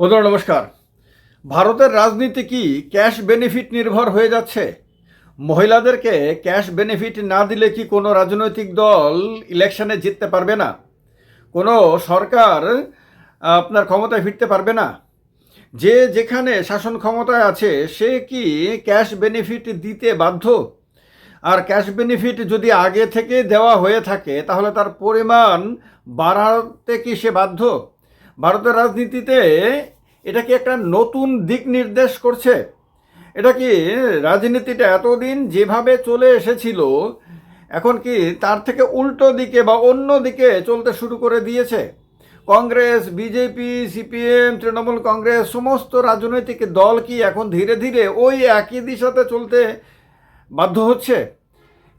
বন্ধুরা, নমস্কার। ভারতের রাজনীতি কি ক্যাশ বেনিফিট নির্ভর হয়ে যাচ্ছে? মহিলাদেরকে ক্যাশ বেনিফিট না দিলে কি কোনো রাজনৈতিক দল ইলেকশনে জিততে পারবে না? কোনো সরকার আপনার ক্ষমতায় ফিরতে পারবে না? যে যেখানে শাসন ক্ষমতায় আছে, সে কি ক্যাশ বেনিফিট দিতে বাধ্য? আর ক্যাশ বেনিফিট যদি আগে থেকে দেওয়া হয়ে থাকে, তাহলে তার পরিমাণ বাড়াতে কি সে বাধ্য? ভারতের রাজনীতিতে এটা কি একটা নতুন দিক নির্দেশ করছে? এটা কি রাজনীতিটা এতদিন যেভাবে চলে এসেছিল, এখন কি তার থেকে উল্টো দিকে বা অন্য দিকে চলতে শুরু করে দিয়েছে? Congress, BJP, CPM, Trinamool Congress সমস্ত রাজনৈতিক দল কি এখন ধীরে ধীরে ওই একই দিশাতে চলতে বাধ্য হচ্ছে?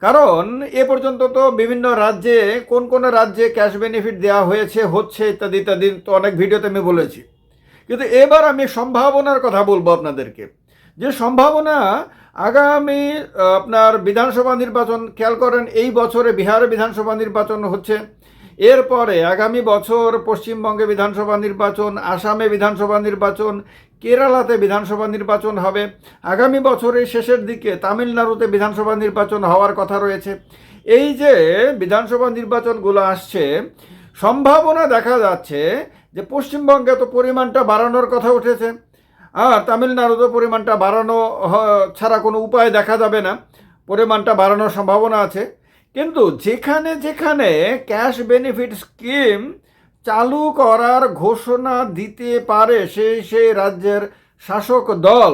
কারণ এ পর্যন্ত তো বিভিন্ন রাজ্যে কোন কোন রাজ্যে ক্যাশ বেনিফিট দেওয়া হয়েছে, হচ্ছে ইত্যাদি ইত্যাদি তো অনেক ভিডিওতে আমি বলেছি। কিন্তু এবার আমি সম্ভাবনার কথা বলব আপনাদেরকে। যে সম্ভাবনা আগামী আপনার বিধানসভা নির্বাচন, খেয়াল করেন এই বছরে বিহারে বিধানসভা নির্বাচন হচ্ছে। এরপরে আগামী বছর পশ্চিমবঙ্গে বিধানসভা নির্বাচন, আসামে বিধানসভা নির্বাচন, কেরালাতে বিধানসভা নির্বাচন হবে। আগামী বছরের শেষের দিকে তামিলনাড়ুতে বিধানসভা নির্বাচন হওয়ার কথা রয়েছে। এই যে বিধানসভা নির্বাচনগুলো আসছে, সম্ভাবনা দেখা যাচ্ছে যে পশ্চিমবঙ্গে তো পরিমাণটা বাড়ানোর কথা উঠেছে। আর তামিলনাড়ুতে পরিমাণটা বাড়ানো ছাড়া কোনো উপায় দেখা যাবে না। পরিমাণটা বাড়ানোর সম্ভাবনা আছে। কিন্তু যেখানে যেখানে ক্যাশ বেনিফিট স্কিম চালু করার ঘোষণা দিতে পারে সেই সেই রাজ্যের শাসক দল,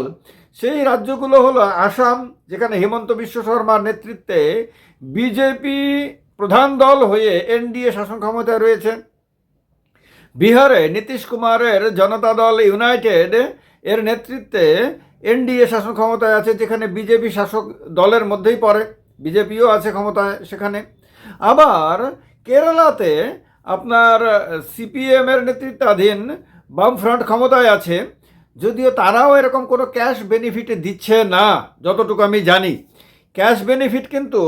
সেই রাজ্যগুলো হলো আসাম, যেখানে হিমন্ত বিশ্ব শর্মার নেতৃত্বে বিজেপি প্রধান দল হয়ে এনডিএ শাসন ক্ষমতায় রয়েছে। বিহারে নীতিশ কুমারের জনতা দল ইউনাইটেড এর নেতৃত্বে এনডিএ শাসন ক্ষমতায় আছে, যেখানে বিজেপি শাসক দলের মধ্যেই পড়ে। বিজেপিও আছে ক্ষমতায় সেখানে। আবার কেরালাতে আপনার সিপিএম এর নেতৃত্বাধীন বামফ্রন্ট ক্ষমতায় আছে, যদিও তারাও এরকম কোনো ক্যাশ বেনিফিট দিচ্ছে না, যতটুকু আমি জানি। ক্যাশ বেনিফিট কিন্তু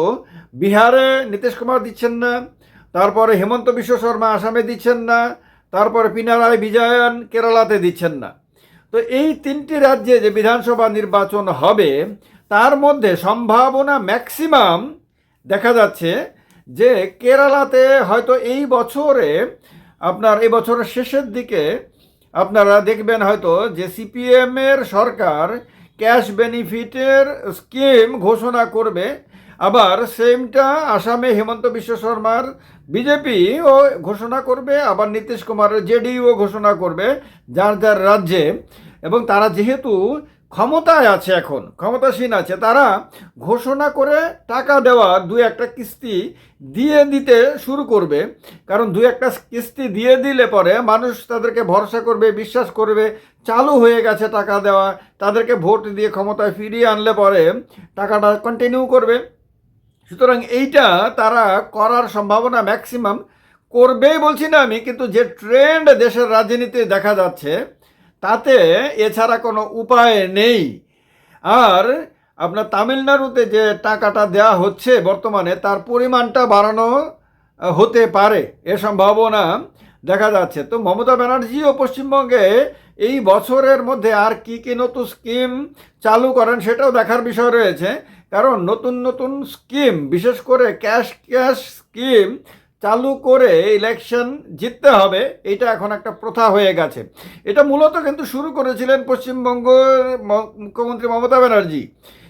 বিহারে নীতিশ কুমার দিচ্ছেন না, তারপরে হেমন্ত বিশ্ব শর্মা আসামে দিচ্ছেন না, তারপরে পিনারায় বিজয়ন কেরালাতে দিচ্ছেন না। তো এই তিনটি রাজ্যে যে বিধানসভা নির্বাচন হবে তার মধ্যে সম্ভাবনা ম্যাক্সিমাম দেখা যাচ্ছে যে কেরালাতে হয়তো এই বছরে আপনার এই বছরের শেষের দিকে আপনারা দেখবেন হয়তো যে সিপিএম এর সরকার ক্যাশ বেনিফিটের স্কিম ঘোষণা করবে। আবার সেমটা আসামে হেমন্ত বিশ্ব শর্মার বিজেপি ও ঘোষণা করবে, আবার নীতিশ কুমারের জেডিইউ ঘোষণা করবে, যার যার রাজ্যে। এবং তারা যেহেতু ক্ষমতায় আছে এখন, ক্ষমতাসীন আছে। তারা ঘোষণা করে টাকা দেওয়া দু একটা কিস্তি দিয়ে দিতে শুরু করবে। কারণ দু একটা কিস্তি দিয়ে দিলে পরে মানুষ তাদেরকে ভরসা করবে, বিশ্বাস করবে, চালু হয়ে গেছে টাকা দেওয়া। তাদেরকে ভোট দিয়ে ক্ষমতায় ফিরিয়ে আনলে পরে টাকাটা কন্টিনিউ করবে। সুতরাং এইটা তারা করার সম্ভাবনা ম্যাক্সিমাম করবেই বলছি না আমি, কিন্তু যে ট্রেন্ড দেশের রাজনীতিতে দেখা যাচ্ছে তাতে এছাড়া কোনো উপায় নেই। আর আপনার তামিলনাড়ুতে যে টাকাটা দেওয়া হচ্ছে বর্তমানে, তার পরিমাণটা বাড়ানো হতে পারে। এ সম্ভাবনা দেখা যাচ্ছে। তো মমতা ব্যানার্জিও পশ্চিমবঙ্গে এই বছরের মধ্যে আর কি কি নতুন স্কিম চালু করেন সেটাও দেখার বিষয় রয়েছে। কারণ নতুন নতুন স্কিম, বিশেষ করে ক্যাশ ক্যাশ স্কিম চালু করে ইলেকশন জিততে হবে, এটা এখন একটা প্রথা হয়ে গেছে। এটা মূলত কিন্তু শুরু করেছিলেন পশ্চিমবঙ্গের মুখ্যমন্ত্রী মমতা ব্যানার্জি।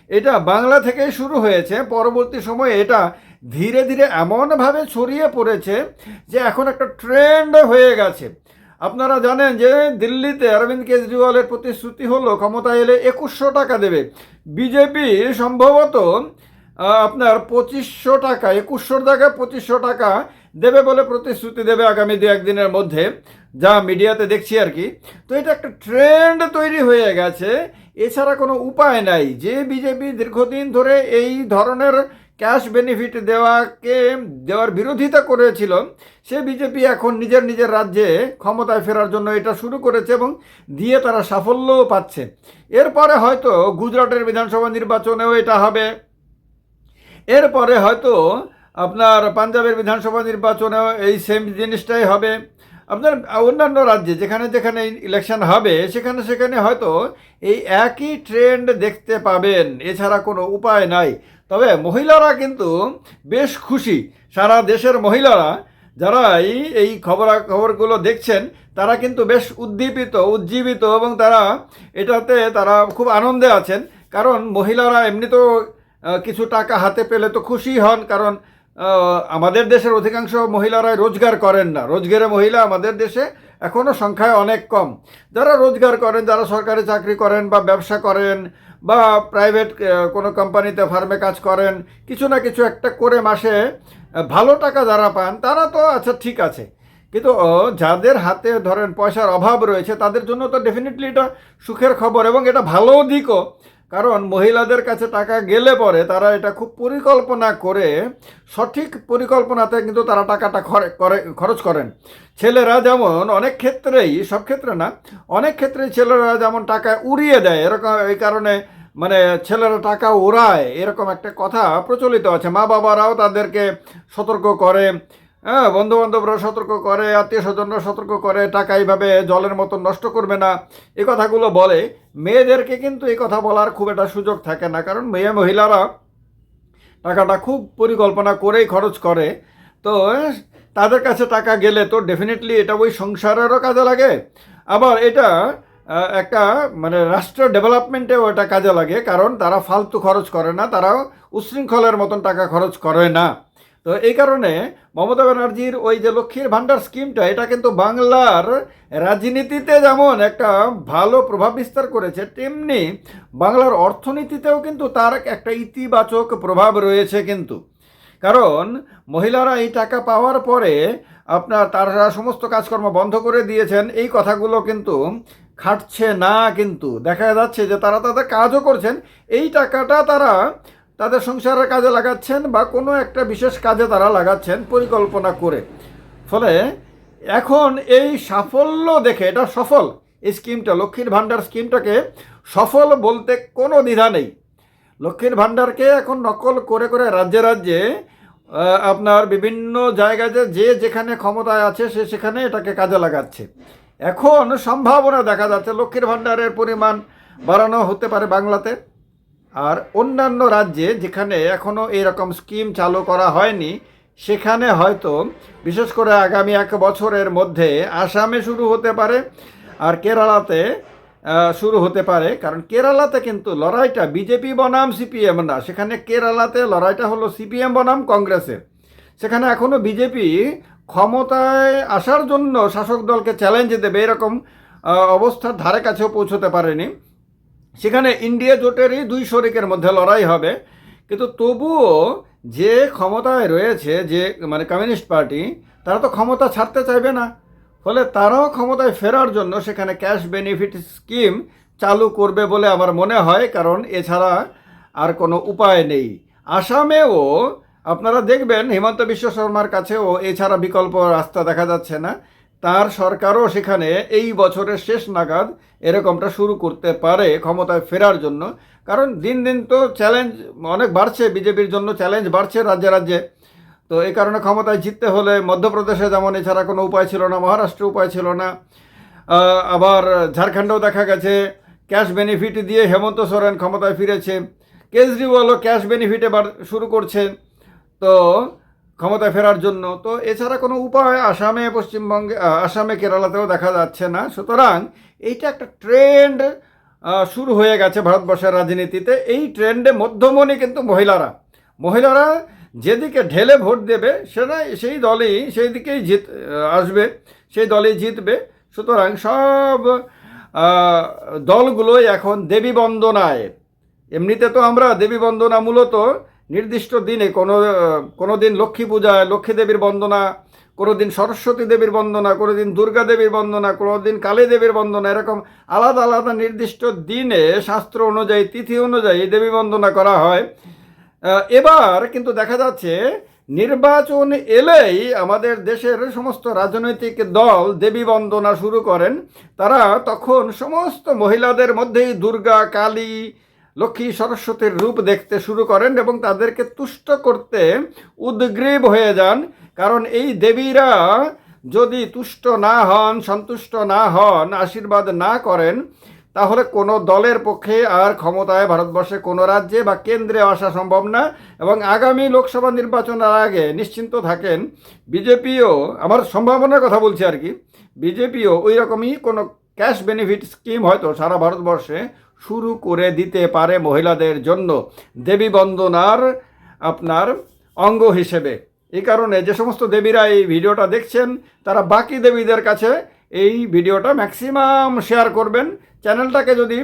এটা বাংলা থেকেই শুরু হয়েছে, পরবর্তী সময়ে এটা ধীরে ধীরে এমনভাবে ছড়িয়ে পড়েছে যে এখন একটা ট্রেন্ড হয়ে গেছে। আপনারা জানেন যে দিল্লিতে অরবিন্দ কেজরিওয়ালের প্রতিশ্রুতি হলো ক্ষমতায় এলে একুশশো টাকা দেবে। বিজেপি সম্ভবত আপনার পঁচিশশো টাকা একুশশো টাকা পঁচিশশো টাকা দেবে বলে প্রতিশ্রুতি দেবে আগামী দু একদিনের মধ্যে, যা মিডিয়াতে দেখছি আর কি। তো এটা একটা ট্রেন্ড তৈরি হয়ে গেছে। এছাড়া কোনো উপায় নাই। যে বিজেপি দীর্ঘদিন ধরে এই ধরনের ক্যাশ বেনিফিট দেওয়াকে, দেওয়ার বিরোধিতা করেছিল, সে বিজেপি এখন নিজের নিজের রাজ্যে ক্ষমতায় ফেরার জন্য এটা শুরু করেছে এবং দিয়ে তারা সাফল্যও পাচ্ছে। এরপরে হয়তো গুজরাটের বিধানসভা নির্বাচনেও এটা হবে। এরপরে হয়তো আপনার পাঞ্জাবের বিধানসভা নির্বাচনেও এই সেম জিনিসটাই হবে। আপনার অন্যান্য রাজ্যে যেখানে যেখানে ইলেকশন হবে, সেখানে সেখানে হয়তো এই একই ট্রেন্ড দেখতে পাবেন। এছাড়া কোনো উপায় নাই। তবে মহিলারা কিন্তু বেশ খুশি। সারা দেশের মহিলারা যারা এই এই খবরাখবরগুলো দেখছেন, তারা কিন্তু বেশ উদ্দীপিত, উজ্জীবিত এবং তারা এটাতে তারা খুব আনন্দে আছেন। কারণ মহিলারা এমনিতেও কিছু টাকা হাতে পেলে তো খুশি হন। কারণ আমাদের দেশের অধিকাংশ মহিলারাই রোজগার করেন না। রোজগারে মহিলা আমাদের দেশে এখনও সংখ্যায় অনেক কম। যারা রোজগার করেন, যারা সরকারি চাকরি করেন বা ব্যবসা করেন বা প্রাইভেট কোনো কোম্পানিতে ফার্মে কাজ করেন, কিছু না কিছু একটা করে মাসে ভালো টাকা যারা পান, তারা তো আচ্ছা ঠিক আছে। কিন্তু যাদের হাতে ধরেন পয়সার অভাব রয়েছে, তাদের জন্য তো ডেফিনেটলি এটা সুখের খবর এবং এটা ভালো দিকও। কারণ মহিলাদের কাছে টাকা গেলে পরে তারা এটা খুব পরিকল্পনা করে, সঠিক পরিকল্পনাতে কিন্তু তারা টাকাটা খরচ করেন। ছেলেরা যেমন অনেক ক্ষেত্রেই, সব ক্ষেত্রে না, অনেক ক্ষেত্রেই ছেলেরা যেমন টাকা উড়িয়ে দেয়, এরকম এই কারণে মানে ছেলেরা টাকা ওড়ায় এরকম একটা কথা প্রচলিত আছে। মা বাবারাও তাদেরকে সতর্ক করে হ্যাঁ বন্ধু বান্ধবরা সতর্ক করে আত্মীয় স্বজনরা সতর্ক করে, টাকা এইভাবে জলের মতো নষ্ট করবে না। এ কথাগুলো বলে, মেয়েদেরকে কিন্তু এই কথা বলার খুব একটা সুযোগ থাকে না, কারণ মেয়ে মহিলারা টাকাটা খুব পরিকল্পনা করেই খরচ করে। তো, তাদের কাছে টাকা গেলে তো ডেফিনেটলি এটা ওই সংসারেরও কাজে লাগে। আবার এটা একটা মানে রাষ্ট্র ডেভেলপমেন্টেও এটা কাজে লাগে, কারণ তারা ফালতু খরচ করে না, তারাও উচ্ছৃঙ্খলের মতন টাকা খরচ করে না। তো এই কারণে মমতা ব্যানার্জির ওই যে লক্ষ্মীর ভাণ্ডার স্কিমটা, এটা কিন্তু বাংলার রাজনীতিতে যেমন একটা ভালো প্রভাব বিস্তার করেছে, তেমনি বাংলার অর্থনীতিতেও কিন্তু তার একটা ইতিবাচক প্রভাব রয়েছে কিন্তু। কারণ মহিলারা এই টাকা পাওয়ার পরে আপনার তারা সমস্ত কাজকর্ম বন্ধ করে দিয়েছেন, এই কথাগুলো কিন্তু খাটছে না কিন্তু। দেখা যাচ্ছে যে তারা তাদের কাজও করছেন, এই টাকাটা তারা তাদের সংসারের কাজে লাগাচ্ছেন বা কোনো একটা বিশেষ কাজে তারা লাগাচ্ছেন পরিকল্পনা করে। ফলে এখন এই সাফল্য দেখে এটা সফল। এই স্কিমটা, লক্ষ্মীর ভাণ্ডার স্কিমটাকে সফল বলতে কোনো দ্বিধা নেই। লক্ষ্মীর ভাণ্ডারকে এখন নকল করে করে রাজ্যে রাজ্যে আপনার বিভিন্ন জায়গাতে যে যেখানে ক্ষমতায় আছে সে সেখানে এটাকে কাজে লাগাচ্ছে। এখন সম্ভাবনা দেখা যাচ্ছে লক্ষ্মীর ভাণ্ডারের পরিমাণ বাড়ানো হতে পারে বাংলাতে। আর অন্যান্য রাজ্যে যেখানে এখনও এরকম স্কিম চালু করা হয়নি, সেখানে হয়তো, বিশেষ করে আগামী এক বছরের মধ্যে আসামে শুরু হতে পারে আর কেরালাতে শুরু হতে পারে। কারণ কেরালাতে কিন্তু লড়াইটা বিজেপি বনাম, সিপিএম না। সেখানে কেরালাতে লড়াইটা হলো সিপিএম বনাম কংগ্রেসের সেখানে এখনও বিজেপি ক্ষমতায় আসার জন্য শাসক দলকে চ্যালেঞ্জ দেবে, এরকম অবস্থার ধারে কাছেও পৌঁছতে পারেনি। সেখানে ইন্ডিয়া জোটেরই দুই শরিকের মধ্যে লড়াই হবে। কিন্তু তবুও যে ক্ষমতায় রয়েছে, যে মানে কমিউনিস্ট পার্টি, তারা তো ক্ষমতা ছাড়তে চাইবে না। ফলে তারাও ক্ষমতায় ফেরার জন্য সেখানে ক্যাশ বেনিফিট স্কিম চালু করবে বলে আমার মনে হয়, কারণ এছাড়া আর কোনো উপায় নেই। আসামেও আপনারা দেখবেন, হিমন্ত বিশ্ব শর্মার কাছেও এছাড়া বিকল্প রাস্তা দেখা যাচ্ছে না। তার সরকারও সেখানে এই বছরের শেষ নাগাদ এরকমটা শুরু করতে পারে ক্ষমতায় ফেরার জন্য। কারণ দিন দিন তো চ্যালেঞ্জ অনেক বাড়ছে, বিজেপির জন্য চ্যালেঞ্জ বাড়ছে রাজ্যে রাজ্যে। তো এই কারণে ক্ষমতায় জিততে হলে মধ্যপ্রদেশে যেমন এছাড়া কোনো উপায় ছিল না, মহারাষ্ট্রে উপায় ছিল না আবার ঝাড়খণ্ডেও দেখা গেছে ক্যাশ বেনিফিট দিয়ে হেমন্ত সোরেন ক্ষমতায় ফিরেছে, কেজরিওয়ালও ক্যাশ বেনিফিটে শুরু করছে। তো ক্ষমতায় ফেরার জন্য। তো এছাড়া কোনো উপায় আসামে, পশ্চিমবঙ্গে আসামে কেরালাতেও দেখা যাচ্ছে না। সুতরাং এইটা একটা ট্রেন্ড শুরু হয়ে গেছে ভারতবর্ষের রাজনীতিতে। এই ট্রেন্ডে মধ্যমণি কিন্তু মহিলারা। মহিলারা যেদিকে ঢেলে ভোট দেবে, সেটা সেই দলই, সেই দিকেই জিত আসবে, সেই দলেই জিতবে। সুতরাং সব দলগুলোই এখন দেবী বন্দনায়। এমনিতে তো আমরা দেবী বন্দনা মূলত নির্দিষ্ট দিনে কোনো কোনো দিন লক্ষ্মী পূজায় লক্ষ্মী দেবীর বন্দনা, কোনো দিন সরস্বতী দেবীর বন্দনা, কোনো দিন দুর্গা দেবীর বন্দনা, কোনো দিন কালী দেবীর বন্দনা, এরকম আলাদা আলাদা নির্দিষ্ট দিনে শাস্ত্র অনুযায়ী, তিথি অনুযায়ী দেবী বন্দনা করা হয়। এবার কিন্তু দেখা যাচ্ছে নির্বাচন এলেই আমাদের দেশের সমস্ত রাজনৈতিক দল দেবী বন্দনা শুরু করেন। তারা তখন সমস্ত মহিলাদের মধ্যেই দুর্গা, কালী লক্ষ্মী সরস্বতীর রূপ দেখতে শুরু করেন এবং তাদেরকে তুষ্ট করতে উদ্গ্রীব হয়ে যান। কারণ এই দেবীরা যদি তুষ্ট না হন, সন্তুষ্ট না হন, আশীর্বাদ না করেন, তাহলে কোনো দলের পক্ষে আর ক্ষমতায় ভারতবর্ষে কোনো রাজ্যে বা কেন্দ্রে আসা সম্ভব না এবং আগামী লোকসভা নির্বাচনের আগে নিশ্চিন্ত থাকেন, বিজেপিও, আমার সম্ভাবনার কথা বলছি আর কি, বিজেপিও ওই রকমই কোনো ক্যাশ বেনিফিট স্কিম হয়তো সারা ভারতবর্ষে শুরু করে দিতে পারে মহিলাদের জন্য। দেবী বন্দনার আপনার অঙ্গ হিসেবে। এই কারণে যে সমস্ত দেবীরা এই ভিডিওটা দেখছেন, তারা বাকি দেবীদের কাছে এই ভিডিওটা ম্যাক্সিমাম শেয়ার করবেন। চ্যানেলটাকে যদি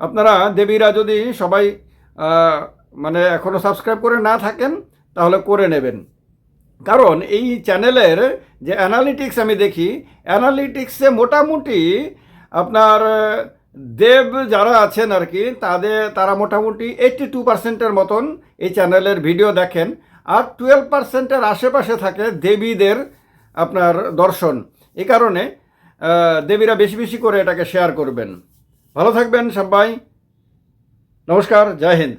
আপনারা, দেবীরা যদি সবাই মানে এখনও সাবস্ক্রাইব করে না থাকেন, তাহলে করে নেবেন। কারণ এই চ্যানেলের যে অ্যানালিটিক্স আমি দেখি অ্যানালিটিক্সে মোটামুটি আপনার দেব যারা আছেন আর কি তাদের তারা মোটামুটি এইট্টি টু পার্সেন্টের মতন এই চ্যানেলের ভিডিও দেখেন আর টুয়েলভ পার্সেন্টের আশেপাশে থাকে দেবীদের আপনার দর্শন। এ কারণে দেবীরা বেশি বেশি করে এটাকে শেয়ার করবেন। ভালো থাকবেন সবাই নমস্কার, জয় হিন্দ।